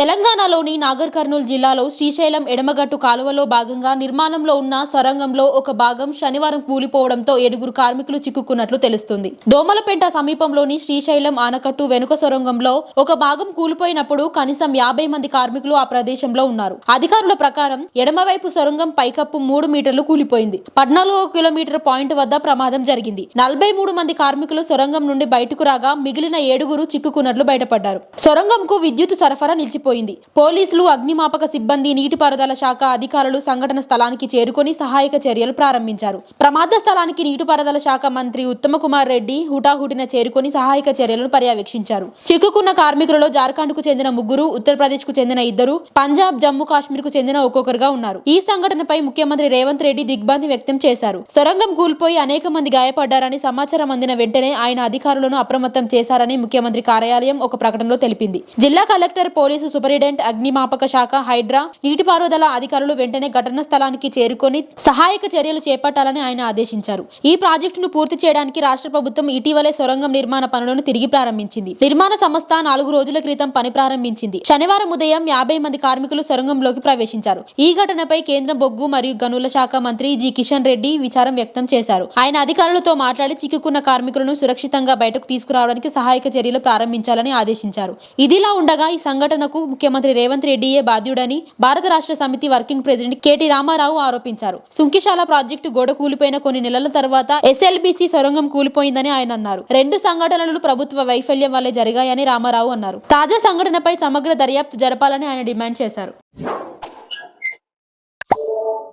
తెలంగాణలోని నాగర్ కర్నూలు జిల్లాలో శ్రీశైలం ఎడమగట్టు కాలువలో భాగంగా నిర్మాణంలో ఉన్న సొరంగంలో ఒక భాగం శనివారం కూలిపోవడంతో ఏడుగురు కార్మికులు చిక్కుకున్నట్లు తెలుస్తుంది. దోమలపేట సమీపంలోని శ్రీశైలం ఆనకట్టు వెనుక సొరంగంలో ఒక భాగం కూలిపోయినప్పుడు కనీసం యాభై మంది కార్మికులు ఆ ప్రదేశంలో ఉన్నారు. అధికారుల ప్రకారం ఎడమవైపు సొరంగం పైకప్పు మూడు మీటర్లు కూలిపోయింది. పద్నాలుగో కిలోమీటర్ పాయింట్ వద్ద ప్రమాదం జరిగింది. నలభై మూడు మంది కార్మికులు సొరంగం నుండి బయటకు రాగా మిగిలిన ఏడుగురు చిక్కుకున్నట్లు బయటపడ్డారు. సొరంగంకు విద్యుత్ సరఫరా నిలిచి నిలిచిపోయింది పోలీసులు అగ్నిమాపక సిబ్బంది నీటిపారుదల శాఖ అధికారులు సంఘటన స్థలానికి చేరుకొని సహాయక చర్యలు ప్రారంభించారు. ప్రమాద స్థలానికి నీటిపారుదల శాఖ మంత్రి ఉత్తమ కుమార్ రెడ్డి హుటాహుటిన చేరుకొని సహాయక చర్యలను పర్యవేక్షించారు. చిక్కుకున్న కార్మికులలో జార్ఖండ్కు చెందిన ముగ్గురు ఉత్తరప్రదేశ్కు చెందిన ఇద్దరు పంజాబ్ జమ్మూ కాశ్మీర్కు చెందిన ఒక్కొక్కరుగా ఉన్నారు. ఈ సంఘటనపై ముఖ్యమంత్రి రేవంత్ రెడ్డి దిగ్భ్రాంతి వ్యక్తం చేశారు. సొరంగం కూల్పోయి అనేక మంది గాయపడ్డారని సమాచారం అందిన వెంటనే ఆయన అధికారులను అప్రమత్తం చేశారని ముఖ్యమంత్రి కార్యాలయం ఒక ప్రకటనలో తెలిపింది. జిల్లా కలెక్టర్ పోలీసు సూపరింటెండెంట్ అగ్నిమాపక శాఖ హైడ్రా నీటిపారుదల అధికారులు వెంటనే ఘటన స్థలానికి చేరుకొని సహాయక చర్యలు చేపట్టాలని ఆయన ఆదేశించారు. ఈ ప్రాజెక్టును పూర్తి చేయడానికి రాష్ట్ర ప్రభుత్వం ఇటీవలే సొరంగం నిర్మాణ పనులను తిరిగి ప్రారంభించింది. నిర్మాణ సంస్థ నాలుగు రోజుల క్రితం పని ప్రారంభించింది. శనివారం ఉదయం యాభై మంది కార్మికులు సొరంగంలోకి ప్రవేశించారు. ఈ ఘటనపై కేంద్ర బొగ్గు మరియు గనుల శాఖ మంత్రి జి. కిషన్ రెడ్డి విచారం వ్యక్తం చేశారు. ఆయన అధికారులతో మాట్లాడి చిక్కుకున్న కార్మికులను సురక్షితంగా బయటకు తీసుకురావడానికి సహాయక చర్యలు ప్రారంభించాలని ఆదేశించారు. ఇదిలా ఉండగా ఈ సంఘటనకు ముఖ్యమంత్రి రేవంత్ రెడ్డియే బాధ్యుడని భారత రాష్ట్ర సమితి వర్కింగ్ ప్రెసిడెంట్ కేటీ రామారావు ఆరోపించారు. సుంకిశాల ప్రాజెక్టు గోడ కూలిపోయిన కొన్ని నెలల తర్వాత ఎస్ఎల్బిసి సొరంగం కూలిపోయిందని ఆయన అన్నారు. రెండు సంఘటనలు ప్రభుత్వ వైఫల్యం వల్లే జరిగాయని రామారావు అన్నారు. తాజా సంఘటనపై సమగ్ర దర్యాప్తు జరపాలని ఆయన డిమాండ్ చేశారు.